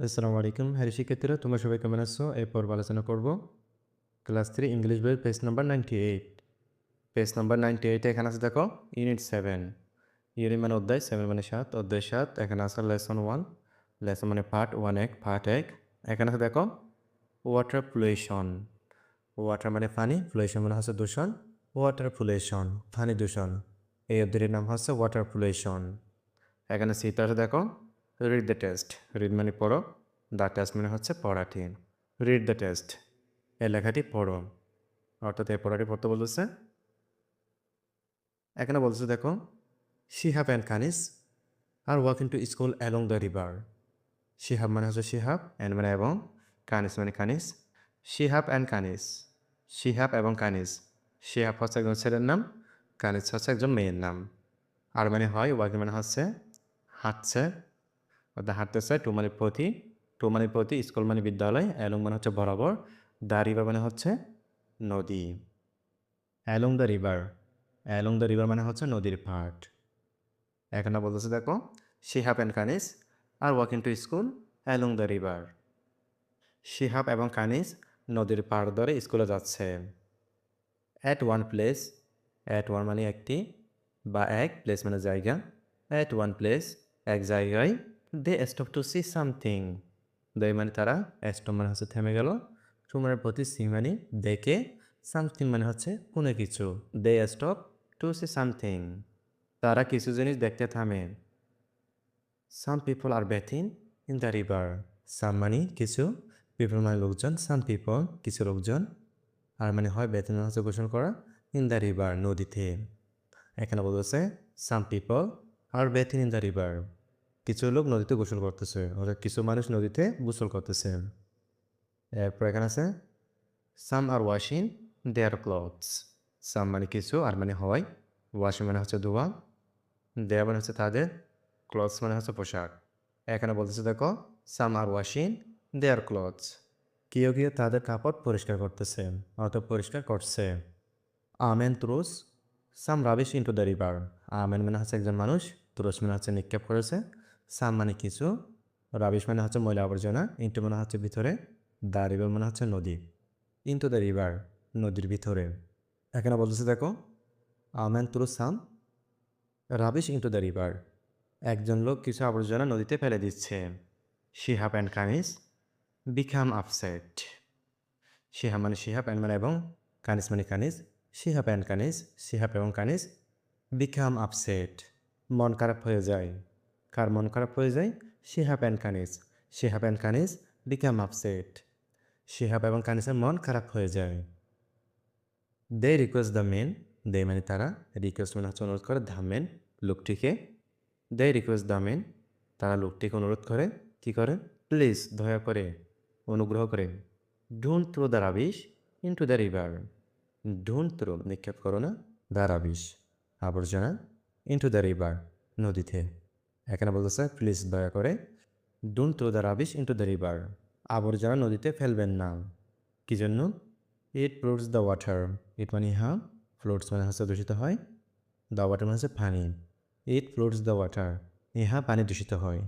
আসসালামু আলাইকুম। হ্যারি শিক্ষার্থীরা, তোমরা সবাই কেমন আছো? এই পর্ব আলোচনা করব। ক্লাস থ্রি, ইংলিশ বইয়ের page number ninety eight. Page number ninety এইটে এখানে আছে, দেখো, ইউনিট সেভেন। ইউনিট মানে অধ্যায়, সেভেন মানে সাত, অধ্যায় সাত, এখানে আছে লেসন ওয়ান। লেসন মানে পার্ট ওয়ান এক, পার্ট এক। এখানে আছে, দেখো, ওয়াটার পলিউশন। ওয়াটার মানে পানি, পলিউশন মানে হচ্ছে দূষণ। ওয়াটার পলিউশন, পানি দূষণ। এই অধ্যায়ের নাম হচ্ছে ওয়াটার পলিউশন। এখানে সিট আছে, দেখো রিড দ্য টেস্ট রিড মানে পড়ো। দ্য টেস্ট মানে হচ্ছে পড়াটি রিড দ্য টেস্ট এই লেখাটি পড়ো। অর্থাৎ এই পড়াটি পড়তে বলতেছে। এখানে বলতেছে, দেখো Shihab and Kanis are walking to school along the river Shihab মানে হচ্ছে শিহাব অ্যান্ড মানে এবং কানিস মানে কানিস শিহাব অ্যান্ড কানিস শিহাব এবং কানিস শিহাব হচ্ছে একজন ছেলের নাম কানিস হচ্ছে একজন মেয়ের নাম। আর মানে হয় ওয়াকিং মানে হচ্ছে হাঁটছে। অর্থাৎ হাঁটতেছে টু মানে প্রতি টু মানে প্রতি স্কুল মানে বিদ্যালয়, অ্যালং মানে হচ্ছে বরাবর, দ্য রিভার মানে হচ্ছে নদী। Along the river, along the river মানে হচ্ছে নদীর পাট এখানে বলতেছে দেখো, Shihab and Kanis are walking to school along the river. Shihab এবং কানিস নদীর পাড় ধরে স্কুলে যাচ্ছে। At one place at one মানে একটি বা এক প্লেস মানে জায়গা। অ্যাট ওয়ান প্লেস এক জায়গায় they stop to see something. They মানে তারা, স্টপ মানে হচ্ছে থেমে গেল। তোমার প্রতি সি মানে দেখে, সামথিং মানে হচ্ছে কোনো কিছু। They stop to see something. তারা কিছু জিনিস দেখতে থামে। Some people are bathing in the river. Some মানে কিছু, পিপল মানে লোকজন, সাম পিপল কিছু লোকজন। আর মানে হয় বেথিং মানে হচ্ছে গোসল করা ইন দ্য রিভার, নদীতে। এখানে বলতেছে, some people are bathing in the river. কিছু লোক নদীতে গোসল করতেছে অর্থাৎ কিছু মানুষ নদীতে গোসল করতেছে। এরপর এখানে আছে সাম আর ওয়াশিং দেয়ার ক্লথস সাম মানে কিছু, আর মানে হয় ওয়াশিং মানে হচ্ছে ধোয়া দেয়ার মানে হচ্ছে তাদের ক্লথস মানে হচ্ছে পোশাক। এখানে বলতেছে, দেখো সাম আর ওয়াশিং দেয়ার ক্লথস কেউ কেউ তাদের কাপড় পরিষ্কার করতেছে অর্থাৎ পরিষ্কার করছে। A man throws some rubbish into the river a man মানে হচ্ছে একজন মানুষ তুরস মানে হচ্ছে নিক্ষেপ করেছে। সাম মানে কিছু, রাবিশ মানে হচ্ছে ময়লা আবর্জনা ইন্টু মানে হচ্ছে ভিতরে, দ্য রিভার মানে হচ্ছে নদী ইন্টু দ্য রিভার নদীর ভিতরে। এখানে বলতেছে দেখো a man throws some rubbish into the river একজন লোক কিছু আবর্জনা নদীতে ফেলে দিচ্ছে। Shihab and Kanis become upset Shihab মানে শিহাব অ্যান্ড মানে এবং কানিস মানে কানিস শিহাব অ্যান্ড কানিস শিহাব এবং কানিস বিকাম আপসেট মন খারাপ হয়ে যায়। কার মন খারাপ হয়ে যায়? Shihab and Kanis. Shihab and Kanis become upset Shihab এবং কানিসের মন খারাপ হয়ে যায়। They request the men they মানে তারা রিকোয়েস্ট মানে হচ্ছে অনুরোধ করে দ্য মেন লোকটিকে দে রিকোয়েস্ট দ্য মেন তারা লোকটিকে অনুরোধ করে, কি করে? প্লিজ দয়া করে, অনুগ্রহ করে don't throw the rubbish into the river don't throw নিক্ষেপ করো না দ্য রাবিশ আবর্জনা ইন্টু দ্য রিভার নদীতে। এখানে বলতেছে, প্লিজ দয়া করে don't throw the rubbish into the river আবর্জনা নদীতে ফেলবেন না। কি জন্য? It floats the water it মানে হা ফ্লোটস মানে হচ্ছে দূষিত হয়। দ্য ওয়াটার মানে হচ্ছে পানি। ইট ফ্লোটস দ্য ওয়াটার ইহা পানি দূষিত হয়।